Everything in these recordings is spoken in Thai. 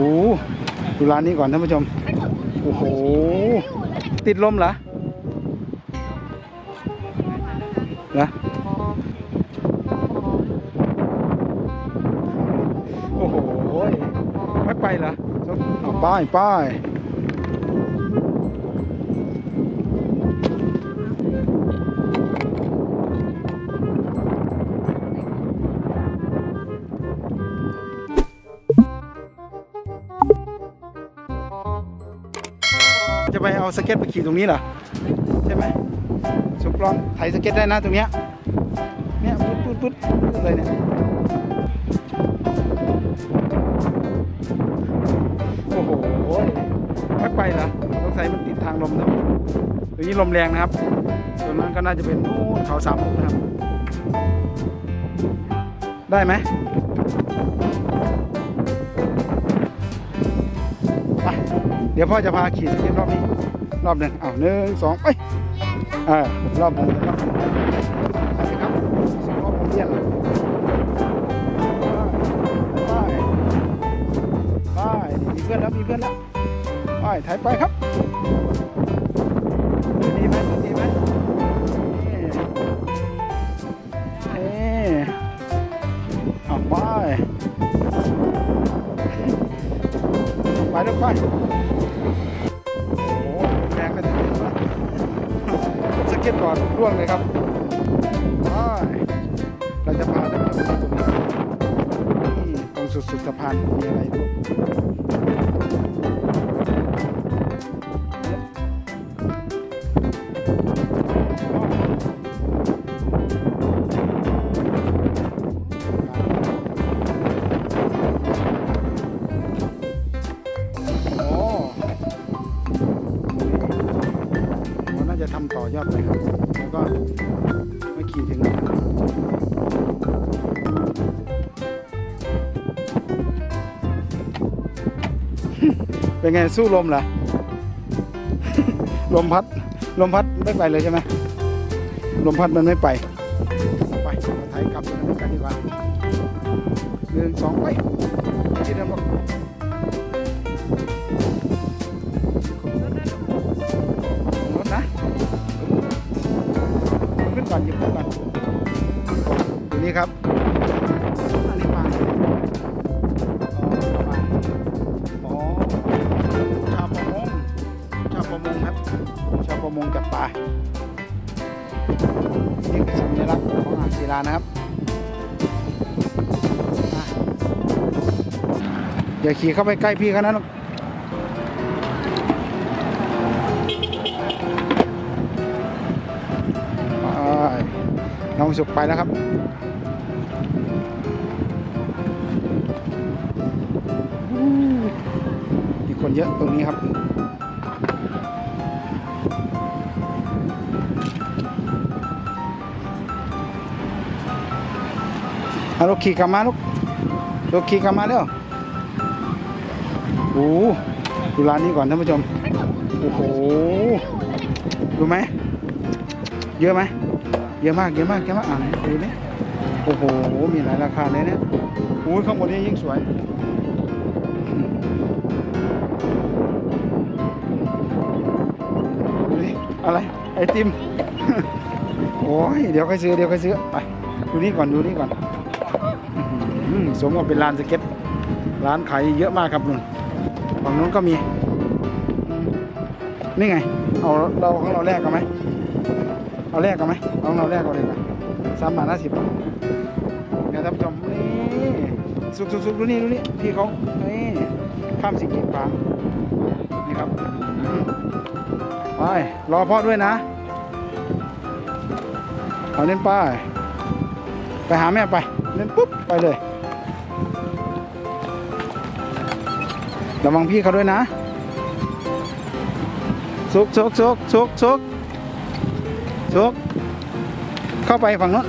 โอ้ดูร้านนี้ก่อนท่านผู้ชม โอ้โห ติดลมเหรอเหรอโอ้โห ไม่ไปเหรอป้ายป้าย สเก็ตไปขี่ตรงนี้เหรอใช่ไหมสุกลองไถสเก็ตได้นะตรงเนี้ยเนี่ยปุ๊ดปุ๊ดปุ๊ดปุ๊ดเลยเนี่ยโอ้โหไม่ไปเหรอสงสัยมันติดทางลมนะตรงนี้ลมแรงนะครับส่วนนั้นก็น่าจะเป็นนู่นเขาสามมุกนะครับ ได้ไหมไปเดี๋ยวพ่อจะพาขี่สเก็ตรอบนี้ รอบหนึ่งเอาวหนึ่งสองไปเออรอบหนึ่งรอบหนึ่งไปครับสองรอบผมเรียนเลยไปไปไปมีเพื่อนแล้วมีเพื่อนแล้วไปถ่ายไปครับดีไหมดีไหมนี่นี่เอาไปไปลูกไป สเก็ตบอร่วงเลยครับเราจะพาท่านผู้ชมตรงนี้นี่ตรงสุดสุดสะพานมีอะไรด้วยโอ้น่าจะทำต่อยอดไปครับ ไม่ขี่ถึงนั้นเป็นไงสู้ลมเหรอ ลมพัด ลมพัดไม่ไปเลยใช่ไหมลมพัดมันไม่ไป ไปมาไทยกลับกันดีกว่าหนึ่งสองไปที่เดิมบอก อยู่นี่ครับอันนี้ปลาอ๋อปลาอ๋อชาวประมงชาวประมงครับชาวประมงจับปลานี่คือสัญลักษณ์ของอ่างศิลานะครับอะอย่าขี่เข้าไปใกล้พี่เขานะลูกไปน้องสุกไปแล้วครับ คนเยอะตรงนี้ครับ เอาลูกขี่กลับมาลูกลูกขี่กลับมาเร็วโอ้โหดูร้านนี้ก่อนท่านผู้ชม โอ้โห ดูไหม เยอะไหม เยอะมาก เยอะมาก เยอะมาก อ่านดูนี่โอ้โห มีหลายราคาเลยเนี่ยโอ้ยข้างบนนี้ยิ่งสวย อะไร ไอติม โอ้ย เดี๋ยวค่อยซื้อ เดี๋ยวค่อยซื้อ ไป ดูนี่ก่อน ดูนี่ก่อนอสมกับเป็นร้านสเก็ต ร้านขายเยอะมากครับนุ่นฝั่งนู้นก็มี นี่ไง เอาเราของเราแลกกันไหม เอาแรกกันไหมเอาเราแรกกันเลยนะสามบาทห้าสิบบาทเดี๋ยวท่านผู้ชมนี่สุกสุกสุกดูนี่ดูนี่พี่เขานี่ข้ามสิ่งกีดขวางนี่ครับ ไปรอพ่อด้วยนะเอาเล่นป้ายไปหาแม่ไปเล่นปุ๊บไปเลยระวังพี่เขาด้วยนะสุกสุกสุกสุกสุกสุกเข้าไปฝั่งโน้น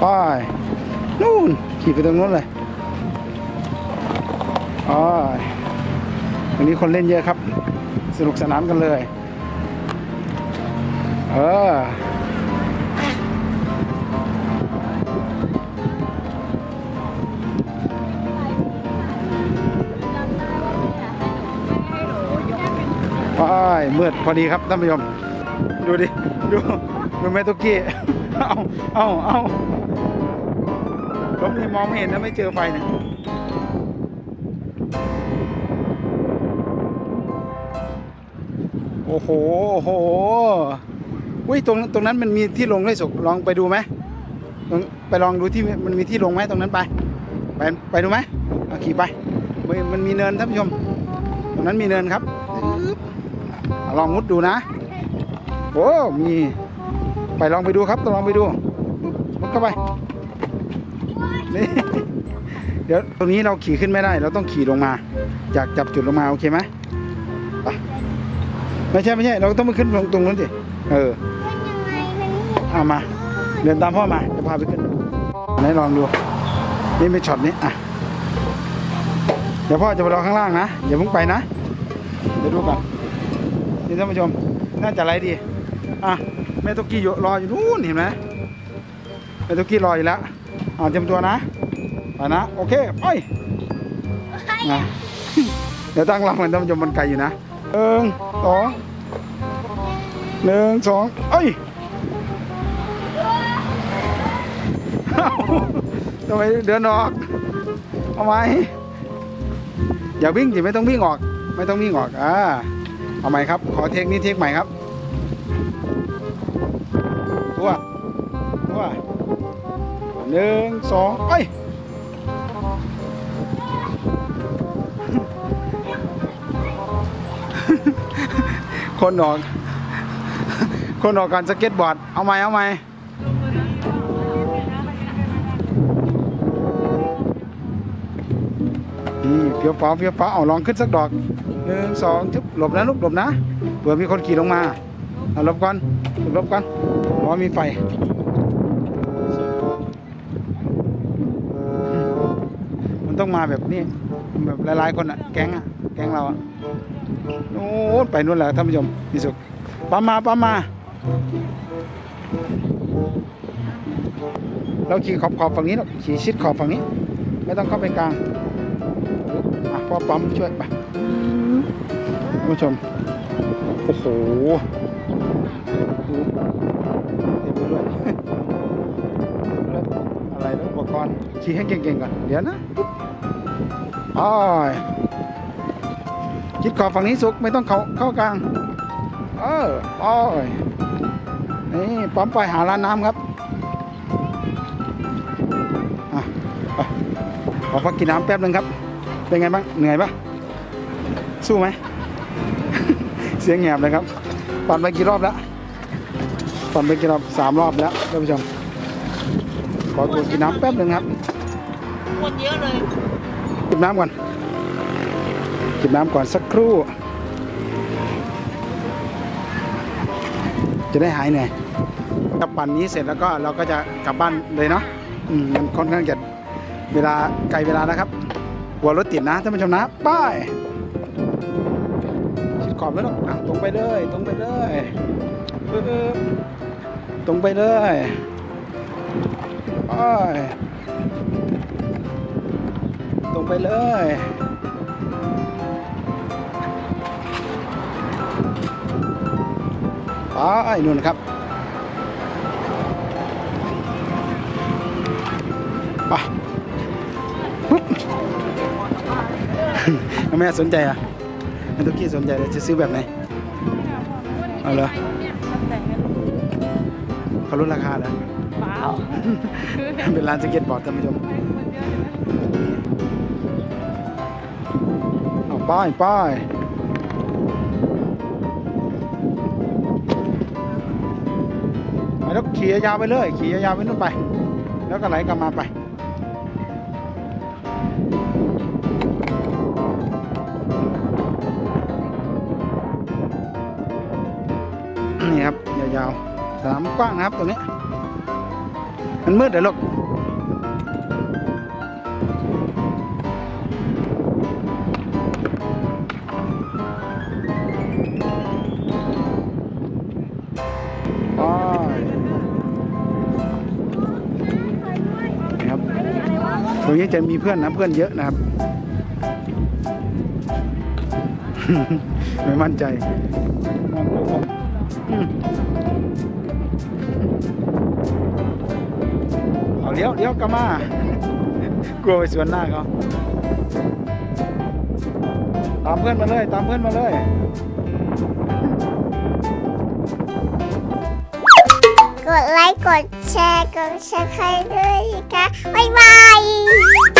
ไปนู่นขี่ไปตรงนู้นเลยไปวันนี้คนเล่นเยอะครับ สนุกสนานกันเลย เออไปมืดพอดีครับท่านผู้ชม ดูดิ ดูดูแม่ตุกกี้ เอาเอาเอา มนี่มองไม่เห็นนะไม่เจอไฟเนี่ยโอ้โหโอ้โหอุ้ยตรงตรงนั้นมันมีที่ลงด้วยสุกลองไปดูไหมลองไปลองดูที่มันมีที่ลงไหมตรงนั้นไปไปไปดูไหมขี่ไปมันมีเนินท่านผู้ชม ตรงนั้นมีเนินครับลองมุดดูนะโอ้มี ไปลองไปดูครับต้องลองไปดูมุดเข้าไป นี่เดี๋ยวตรงนี้เราขี่ขึ้นไม่ได้ เราต้องขี่ลงมา จากจับจุดลงมาโอเคไหมไปไม่ใช่ไม่ใช่ เราต้องมาขึ้นตรงตรงนู้นสิเออเอามา เดินตามพ่อมาจะพาไปขึ้นไหนลองดู นี่เป็นช็อตนี้อะเดี๋ยวพ่อจะไปรอข้างล่างนะอย่าเพิ่งไปนะเดี๋ยวดูก่อนนี่ท่านผู้ชมน่าจะไรดีอะแม่ตุกกี้รออยู่นู่นเห็นไหมแม่ตุกกี้รออยู่แล้ว อ่าเตรียมตัวนะไปนะโอเคไปนะเดี๋ยวตั้งลำกันท่านผู้ชมมันไกลอยู่นะหนึ่งสองหนึ่งสองเอ้ยเอ้าทำไมเดินออกเอาไหมอย่าวิ่งสิไม่ต้องวิ่งออก ไม่ต้องวิ่งออกอ่าเอาใหม่ครับ ขอเทคนี้เทคใหม่ครับตัวตัว หนึ่งสองไปคนออก คนออกการสเก็ตบอร์ด เอาไหมเอาไหมนี่เพียวเปล่าเพียวเปล่าเอาลองขึ้นสักดอกหนึ่งสองจุ๊บหลบนะลูกหลบนะเผื่อมีคนขี่ลงมาเอาหลบก่อนหลบก่อนเพราะมีไฟ ต้องมาแบบนี้แบบหลายๆคนอะแก๊งอะแก๊งเราอะโน้นไปนู่นแหละท่านผู้ชมพี่สุกปั๊มมาปั๊มมา เราขี่ขอบขอบฝั่งนี้หรอกขี่ชิดขอบฝั่งนี้ ไม่ต้องเข้าไปกลางอะพ่อปั๊มช่วยไปท่านผู้ชมโอ้โห นะอุปกรณ์ขี่ให้เก่งๆก่อน เดี๋ยวนะอ้ยคิดขอบฝั่งนี้สุกไม่ต้องเข้าเข้ากลาง เอออ้อยนี่ปั๊มไปหาร้านน้ำครับอะไปขอพักกินน้ำแป๊บหนึ่งครับ เป็นไงบ้าง เหนื่อยปะสู้ไหม เสียงแหบเลยครับ ปั่นไปกี่รอบแล้ว ปั่นไปกี่รอบสามรอบแล้วท่านผู้ชม อตัวกินน้ำแป๊บหนึ่งครับ คนเยอะเลยกินน้ำก่อนกินน้ำก่อนสักครู่ จะได้หายเหนื่อยถ้าปั่นนี้เสร็จแล้วก็เราก็จะกลับบ้านเลยเนาะอืมมันค่อนข้างจะเวลาไกลเวลานะครับกลัวรถติดนะท่านผู้ชมนะไป้ายชิดขอบแล้วเนาะอะตรงไปเลย ตรงไปเลยปึ๊บตรงไปเลย ไปตรงไปเลยไปนู่นครับไปปุ๊บแม่สนใจอะแม่ตุกกี้สนใจเลยจะซื้อแบบไหนเอาเหรอเขาลดราคาเหร อเปล่าเป็นร้านสเก็ตบอร์ดท่านผู้ชมเอาป้ายป้ายแล้วขี่ยาวไปเลยขี่ยาวไปนู่นไป แล้วก็ไหลกลับมาไปนี่ครับยาวๆสนามกว้างนะครับตรงนี้ มันมืดเลยลูกตรงนี้จะมีเพื่อนนะเพื่อนเยอะนะครับ ไม่มั่นใจ เอาเลี้ยวเลี้ยวกลับมากลัวไปสวนหน้าเขาตามเพื่อนมาเลย ตามเพื่อนมาเลยกดไลค์กดแชร์กดแชร์ใครด้วยนะคะบ๊ายบาย